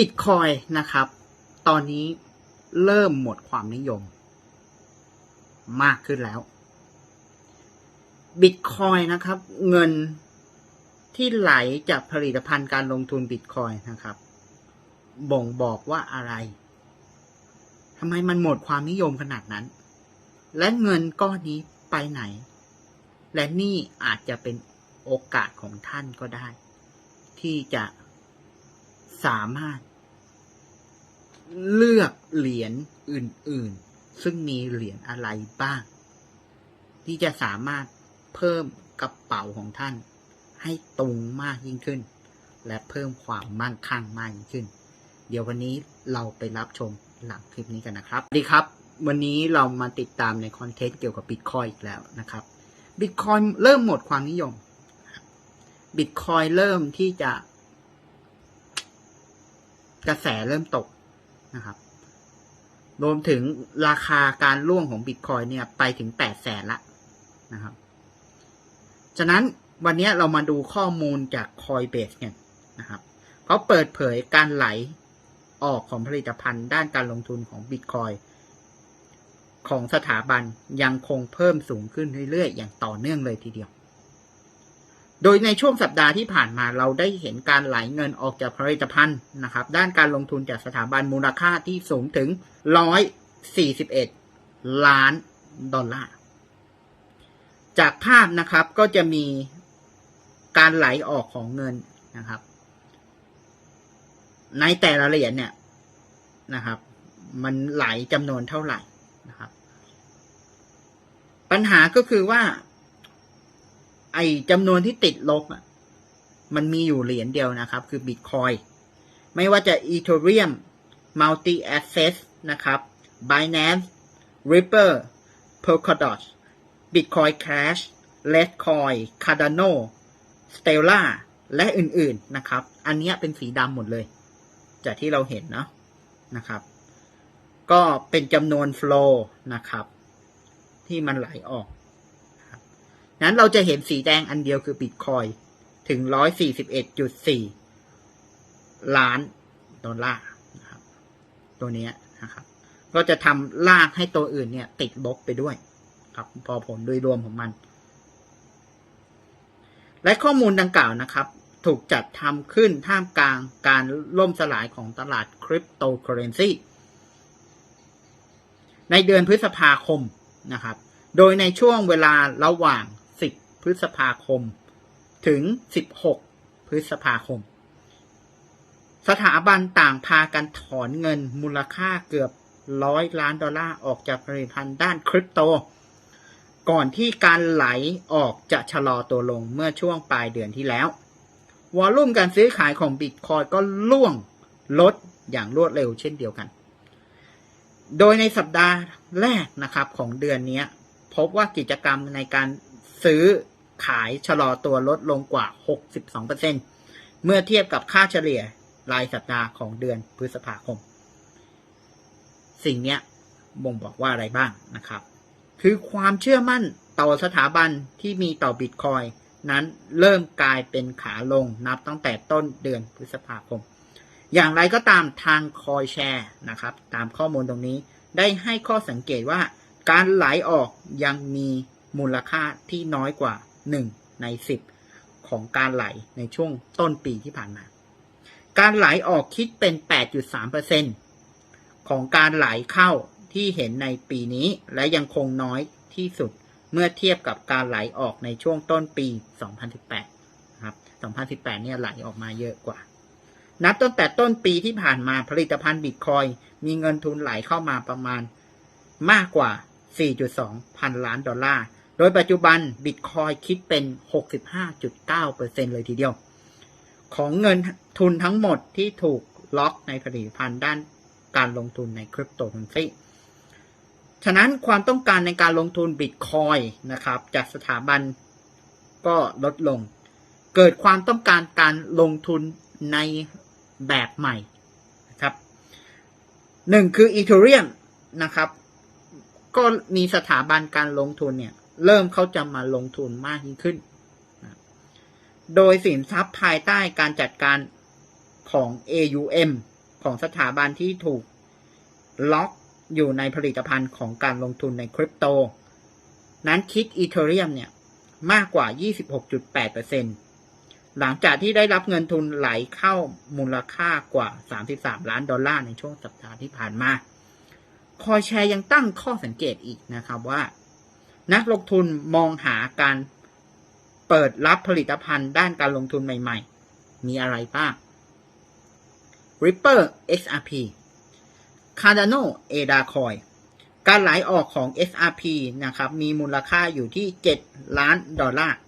บิตคอยนะครับ ตอนนี้เริ่มหมดความนิยม มากขึ้นแล้วบิตคอยนะครับ เงินที่ไหลจากผลิตภัณฑ์การลงทุนบิตคอยนะครับ บ่งบอกว่าอะไรทำไมมันหมดความนิยมขนาดนั้น และเงินก้อนนี้ไปไหน และนี่อาจจะเป็นโอกาสของท่านก็ได้ ที่จะสามารถ เลือกเหรียญอื่น ๆ ซึ่งมีเหรียญอะไรบ้าง ที่จะสามารถเพิ่มกระเป๋าของท่าน ให้ตรงมากยิ่งขึ้น และเพิ่มความมั่งคั่งมากยิ่งขึ้น เดี๋ยววันนี้เราไปรับชมหลังคลิปนี้กันนะครับสวัสดีครับ วันนี้เรามาติดตามในคอนเทนต์เกี่ยวกับบิตคอยอีกแล้วนะครับบิตคอยเริ่มหมดความนิยมบิตคอยเริ่มที่จะ กระแสเริ่มตก นะครับ รวมถึงราคาการล่วงของบิตคอยเนี่ยไปถึงแปดแสนละนะครับ ฉะนั้นวันนี้เรามาดูข้อมูลจาก Coinbase กันนะครับเขาเปิดเผยการไหลออกของผลิตภัณฑ์ด้านการลงทุนของบิตคอยของสถาบันยังคงเพิ่มสูงขึ้นเรื่อยๆ อย่างต่อเนื่องเลยทีเดียว โดยในช่วงสัปดาห์ที่ผ่านมาเราได้เห็นการไหลเงินออกจากผลิตภัณฑ์นะครับ ด้านการลงทุนจากสถาบันมูลค่าที่สูงถึง 141 ล้านดอลลาร์ จากภาพนะครับก็จะมีการไหลออกของเงินนะครับ ในแต่ละเหรียญเนี่ยนะครับ มันไหลจำนวนเท่าไหร่นะครับ ปัญหาก็คือว่า ไอจำนวนที่ติดลบมันมีอยู่เหรียญเดียวนะครับ คือบิตคอยไม่ว่าจะ Ethereum Multi Asset นะครับ Binance Ripple Polkadot Bitcoin Cash Litecoin Cardano Stellar และอื่นๆนะครับ อันนี้เป็นสีดำหมดเลย จากที่เราเห็นเนาะนะครับ ก็เป็นจำนวน flow นะครับ ที่มันไหลออก นั้นเราจะเห็นสีแดงอันเดียวคือ Bitcoin ถึง141.4ล้านดอลลาร์นะครับ ตัวนี้นะครับ ก็จะทำลากให้ตัวอื่นเนี่ย ติดลบไปด้วย ครับ พอผลโดยรวมของมัน และข้อมูลดังกล่าวนะครับ ถูกจัดทำขึ้นท่ามกลางการล่มสลายของตลาดคริปโตเคอเรนซีในเดือนพฤษภาคมนะครับ โดยในช่วงเวลาระหว่าง พฤษภาคม ถึง 16 พฤษภาคม สถาบันต่างพากันถอนเงินมูลค่าเกือบร้อยล้านดอลลาร์ออกจากผลิตภัณฑ์ด้านคริปโต ก่อนที่การไหลออกจะชะลอตัวลงเมื่อช่วงปลายเดือนที่แล้ว วอลลุ่มการซื้อขายของบิตคอยก็ล่วงลดอย่างรวดเร็วเช่นเดียวกัน โดยในสัปดาห์แรกนะครับของเดือนนี้พบว่ากิจกรรมในการซื้อ ขายชะลอตัวลดลงกว่า 62%เมื่อเทียบกับค่าเฉลี่ยรายสัปดาห์ของเดือนพฤษภาคม สิ่งนี้บ่งบอกว่าอะไรบ้างนะครับ คือความเชื่อมั่นต่อสถาบันที่มีต่อบิตคอยนั้นเริ่มกลายเป็นขาลงนับตั้งแต่ต้นเดือนพฤษภาคม อย่างไรก็ตามทางคอยแชร์นะครับ ตามข้อมูลตรงนี้ได้ให้ข้อสังเกตว่า การไหลออกยังมีมูลค่าที่น้อยกว่า 1 ใน 10 ของการไหลในช่วงต้นปีที่ผ่านมา การไหลออกคิดเป็น 8.3%ของการไหลเข้าที่เห็นในปีนี้และยังคงน้อยที่สุดเมื่อเทียบกับการไหลออกในช่วงต้นปี 2018ครับ 2018 เนี่ยไหลออกมาเยอะกว่า นับตั้งแต่ต้นปีที่ผ่านมาผลิตภัณฑ์บิตคอยมีเงินทุนไหลเข้ามาประมาณมากกว่า 4.2 พันล้านดอลลาร์ โดยปัจจุบันบิตคอยคิดเป็น 65.9%เลยทีเดียว ของเงินทุนทั้งหมดที่ถูกล็อกในผลิตภัณฑ์ด้านการลงทุนในคริปโตเคอเรนซีฉะนั้นความต้องการในการลงทุนบิตคอยนะครับ จากสถาบันก็ลดลง เกิดความต้องการการลงทุนในแบบใหม่นะครับหนึ่งคือ Ethereum นะครับ ก็มีสถาบันการลงทุนเนี่ย เริ่มเขาจะมาลงทุนมากยิ่งขึ้น โดยสินทรัพย์ภายใต้การจัดการของ AUM ของสถาบันที่ถูกล็อกอยู่ในผลิตภัณฑ์ของการลงทุนในคริปโต นั้นคิดอีเทเรียมเนี่ยมากกว่า 26.8%หลังจากที่ได้รับเงินทุนไหลเข้ามูลค่ากว่า 33 ล้านดอลลาร์ในช่วงสัปดาห์ที่ผ่านมา คอยแชร์ยังตั้งข้อสังเกตอีกนะครับว่า นักลงทุนมองหาการเปิดรับผลิตภัณฑ์ด้านการลงทุนใหม่ๆ มีอะไรบ้าง Ripper XRP Cardano ADA Coin การไหลออกของ XRP นะครับ มีมูลค่าอยู่ที่ 7 ล้านดอลลาร์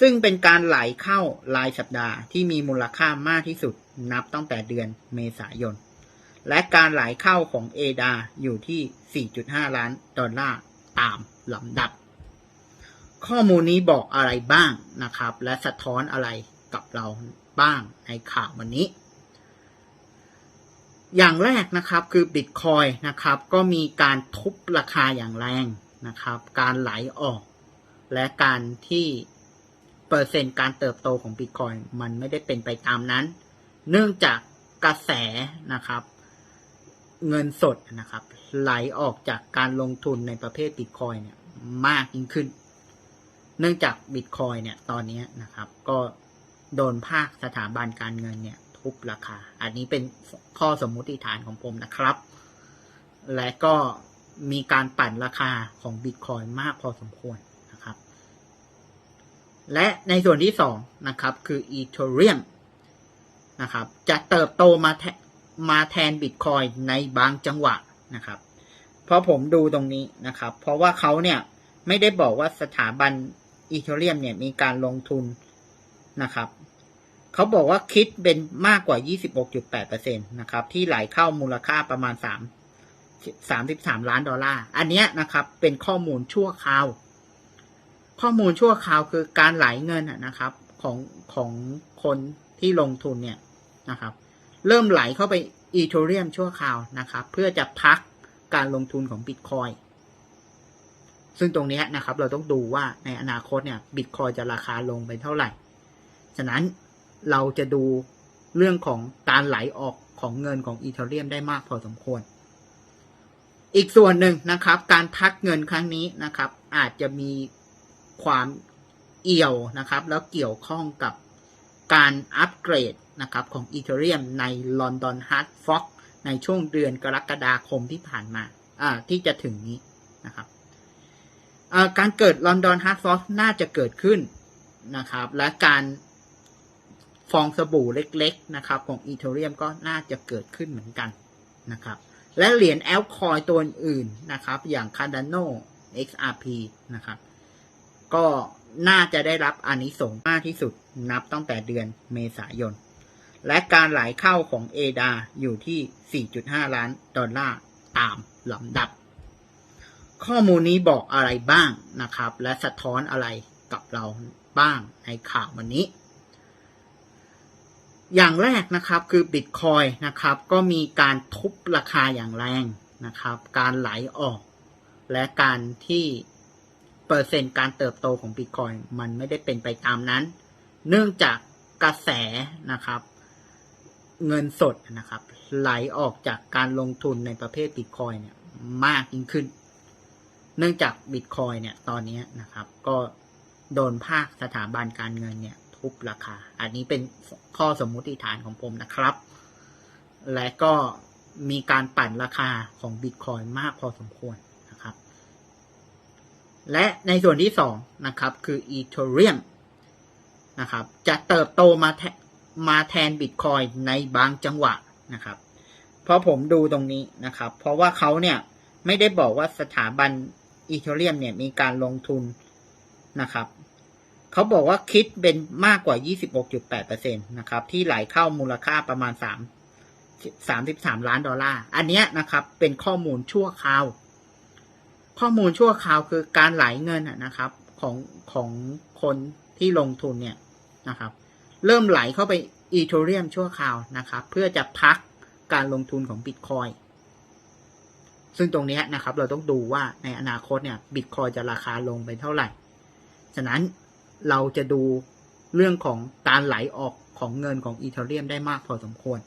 ซึ่งเป็นการไหลเข้ารายสัปดาห์ที่มีมูลค่ามากที่สุดนับตั้งแต่เดือนเมษายน และการไหลเข้าของ ADA อยู่ที่ 4.5 ล้านดอลลาร์ตาม ลำดับ ข้อมูลนี้บอกอะไรบ้างนะครับ และสะท้อนอะไรกับเราบ้างในข่าววันนี้ อย่างแรกนะครับคือบิตคอยนะครับ ก็มีการทุบราคาอย่างแรงนะครับ การไหลออก และการที่เปอร์เซ็นต์การเติบโตของบิตคอยมันไม่ได้เป็นไปตามนั้น เนื่องจากกระแสนะครับ เงินสดนะครับ ไหลออกจากการลงทุนในประเภทบิตคอยเนี่ย มากยิ่งขึ้น เนื่องจากบิตคอยเนี่ย ตอนนี้นะครับ ก็โดนภาคสถาบันการเงินเนี่ย ทุบราคา อันนี้เป็นข้อสมมุติฐานของผมนะครับ และก็มีการปั่นราคาของบิตคอยมากพอสมควรนะครับ และในส่วนที่สองนะครับ คืออีเทเรียมนะครับ จะเติบโตมาแท มาแทนบิตคอยในบางจังหวะนะครับ เพราะผมดูตรงนี้นะครับ เพราะว่าเขาเนี่ยไม่ได้บอกว่าสถาบันอีเทเรียมเนี่ยมีการลงทุนนะครับเขาบอกว่าคิดเป็นมากกว่า 26.8%นะครับ ที่ไหลเข้ามูลค่าประมาณ 3 33 ล้านดอลลาร์ อันนี้นะครับ เป็นข้อมูลชั่วคราว ข้อมูลชั่วคราวคือการไหลเงินนะครับ ของของคนที่ลงทุนเนี่ยนะครับ เริ่มไหลเข้าไปอีเทเรียมชั่วคราวนะครับ เพื่อจะพักการลงทุนของบิตคอยซึ่งตรงนี้นะครับ เราต้องดูว่าในอนาคตเนี่ยบิตคอยจะราคาลงไปเท่าไหร่ ฉะนั้นเราจะดูเรื่องของการไหลออกของเงินของอีเทเรียมได้มากพอสมควร อีกส่วนหนึ่งนะครับ การพักเงินครั้งนี้นะครับ อาจจะมีความเอี่ยวนะครับ แล้วเกี่ยวข้องกับ การอัปเกรดนะครับของอีเทเรียมในลอนดอนฮาร์ดฟ็อกในช่วงเดือนกรกฎาคมที่ผ่านมาอ่าที่จะถึงนี้นะครับการเกิดลอนดอนฮาร์ดฟ็อกน่าจะเกิดขึ้นนะครับ และการฟองสบู่เล็กๆนะครับของอีเทเรียมก็น่าจะเกิดขึ้นเหมือนกันนะครับ และเหรียญแอลคอยตัวอื่นนะครับ อย่าง Cardano XRP นะครับ ก็น่าจะได้รับอานิสงส์มากที่สุด นับตั้งแต่เดือนเมษายน และการไหลเข้าของ ADA อยู่ที่ 4.5 ล้านดอลลาร์ตามลำดับ ข้อมูลนี้บอกอะไรบ้างนะครับ และสะท้อนอะไรกับเราบ้างในข่าววันนี้ อย่างแรกนะครับคือบิตคอยนะครับ ก็มีการทุบราคาอย่างแรงนะครับ การไหลออก และการที่เปอร์เซ็นต์การเติบโตของบิตคอยมันไม่ได้เป็นไปตามนั้น เนื่องจากกระแสนะครับ เงินสดนะครับ ไหลออกจากการลงทุนในประเภทบิตคอยเนี่ยมากยิ่งขึ้น เนื่องจากบิตคอยเนี่ยตอนนี้นะครับ ก็โดนภาคสถาบันการเงินเนี่ย ทุบราคา อันนี้เป็นข้อสมมุติฐานของผมนะครับ และก็มีการปั่นราคาของบิตคอยมากพอสมควรนะครับ และในส่วนที่สองนะครับ คืออีเทเรียม นะครับ จะเติบโตมาแทมาแทนบิตคอยในบางจังหวะนะครับ เพราะผมดูตรงนี้นะครับ เพราะว่าเขาเนี่ยไม่ได้บอกว่าสถาบันอีเทเรียมเนี่ยมีการลงทุนนะครับเขาบอกว่าคิดเป็นมากกว่า 26.8%นะครับ ที่ไหลเข้ามูลค่าประมาณ 3 33 ล้านดอลลาร์ อันเนี้ยนะครับ เป็นข้อมูลชั่วคราว ข้อมูลชั่วคราวคือการไหลเงินนะครับ ของของคน ที่ลงทุนเนี่ยนะครับ เริ่มไหลเข้าไปอีเทเรียมชั่วคราวนะครับ เพื่อจะพักการลงทุนของบิตคอยซึ่งตรงนี้นะครับเราต้องดูว่าในอนาคตเนี่ยบิตคอยจะราคาลงไปเท่าไหร่ ฉะนั้นเราจะดูเรื่องของการไหลออกของเงินของอีเทเรียมได้มากพอสมควร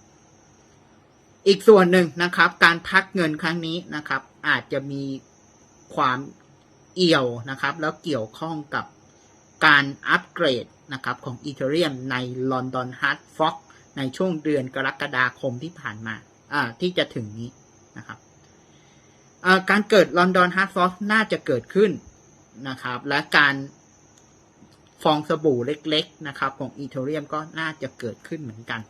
อีกส่วนหนึ่งนะครับ การพักเงินครั้งนี้นะครับ อาจจะมีความเอี่ยวนะครับ แล้วเกี่ยวข้องกับ การอัปเกรดนะครับของอีเทเรียมในลอนดอนฮาร์ดฟ็อกในช่วงเดือนกรกฎาคมที่ผ่านมาที่จะถึงนี้นะครับการเกิดลอนดอนฮาร์ดฟ็อกน่าจะเกิดขึ้นนะครับ และการฟองสบู่เล็กๆนะครับของอีเทเรียมก็น่าจะเกิดขึ้นเหมือนกัน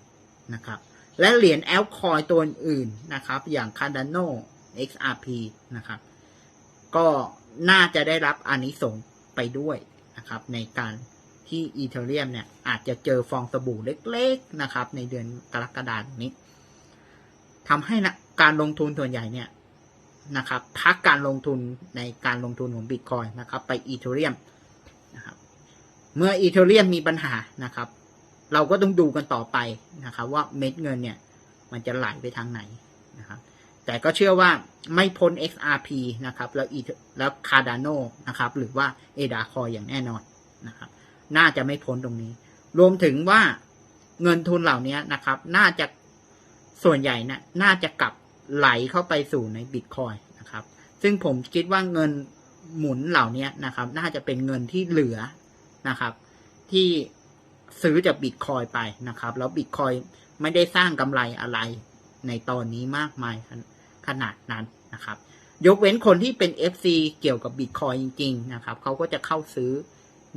นะครับ และเหรียญแอลคอยตัวอื่นนะครับ อย่าง Cardano XRP นะครับ ก็น่าจะได้รับอานิสงส์ไปด้วย นะครับ ในการที่อีเทเรียมเนี่ยอาจจะเจอฟองสบู่เล็กๆนะครับ ในเดือนกรกฎาคมนี้ทำให้นะการลงทุนส่วนใหญ่เนี่ยนะครับพักการลงทุนในการลงทุนของบิตคอยนะครับ ไปอีเทเรียมนะครับเมื่ออีเทเรียมมีปัญหานะครับ เราก็ต้องดูกันต่อไปนะครับ ว่าเม็ดเงินเนี่ย มันจะไหลไปทางไหนนะครับ แต่ก็เชื่อว่าไม่พ้น XRP นะครับ แล้วอีแล้ว Cardano นะครับ หรือว่า ADA Coin อย่างแน่นอนนะครับ น่าจะไม่พ้นตรงนี้ รวมถึงว่าเงินทุนเหล่านี้นะครับ น่าจะส่วนใหญ่นะน่าจะกลับไหลเข้าไปสู่ในบิตคอยนะครับ ซึ่งผมคิดว่าเงินหมุนเหล่านี้นะครับ น่าจะเป็นเงินที่เหลือนะครับ ที่ซื้อจากบิตคอยไปนะครับ แล้วบิตคอยไม่ได้สร้างกำไรอะไรในตอนนี้มากมาย ขนาดนั้นนะครับ ยกเว้นคนที่เป็น FC เกี่ยวกับบิตคอยจริง ๆ นะครับ เขาก็จะเข้าซื้อ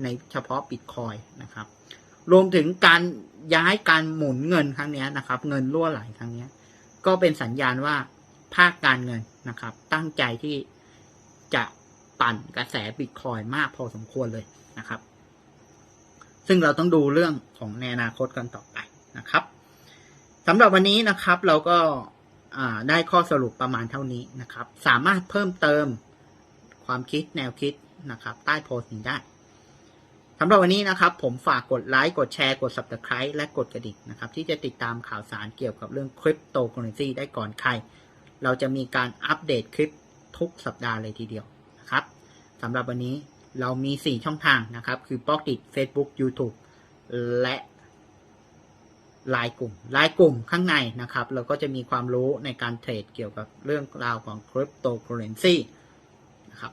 ในเฉพาะบิตคอยนะครับ รวมถึงการย้ายการหมุนเงินครั้งนี้นะครับ เงินรั่วไหลครั้งนี้ก็เป็นสัญญาณว่าภาคการเงินนะครับ ตั้งใจที่จะปั่นกระแสบิตคอยมากพอสมควรเลยนะครับ ซึ่งเราต้องดูเรื่องของในอนาคตกันต่อไปนะครับสำหรับวันนี้นะครับเราก็ ได้ข้อสรุปประมาณเท่านี้นะครับ สามารถเพิ่มเติมความคิดแนวคิดนะครับ ใต้โพสต์นี้ได้สำหรับวันนี้นะครับ ผมฝากกดไลค์ กดแชร์ กด subscribe และกดกระดิ่งนะครับ ที่จะติดตามข่าวสารเกี่ยวกับเรื่องคริปโตเคอเรนซีได้ก่อนใคร เราจะมีการอัปเดตคลิปทุกสัปดาห์เลยทีเดียวนะครับสำหรับวันนี้เรามี 4 ช่องทางนะครับ คือปอกติ Facebook YouTube และ ลายกลุ่มลายกลุ่มข้างในนะครับ เราก็จะมีความรู้ในการเทรดเกี่ยวกับเรื่องราวของคริปโตเคอเรนซีนะครับ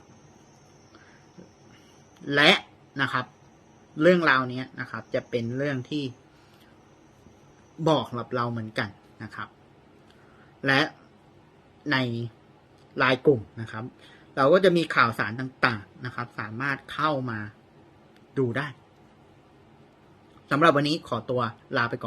และนะครับ เรื่องราวนี้นะครับ จะเป็นเรื่องที่บอกกับเราเหมือนกันนะครับ และในลายกลุ่มนะครับ เราก็จะมีข่าวสารต่างๆนะครับ สามารถเข้ามาดูได้สำหรับวันนี้ขอตัวลาไปก่อน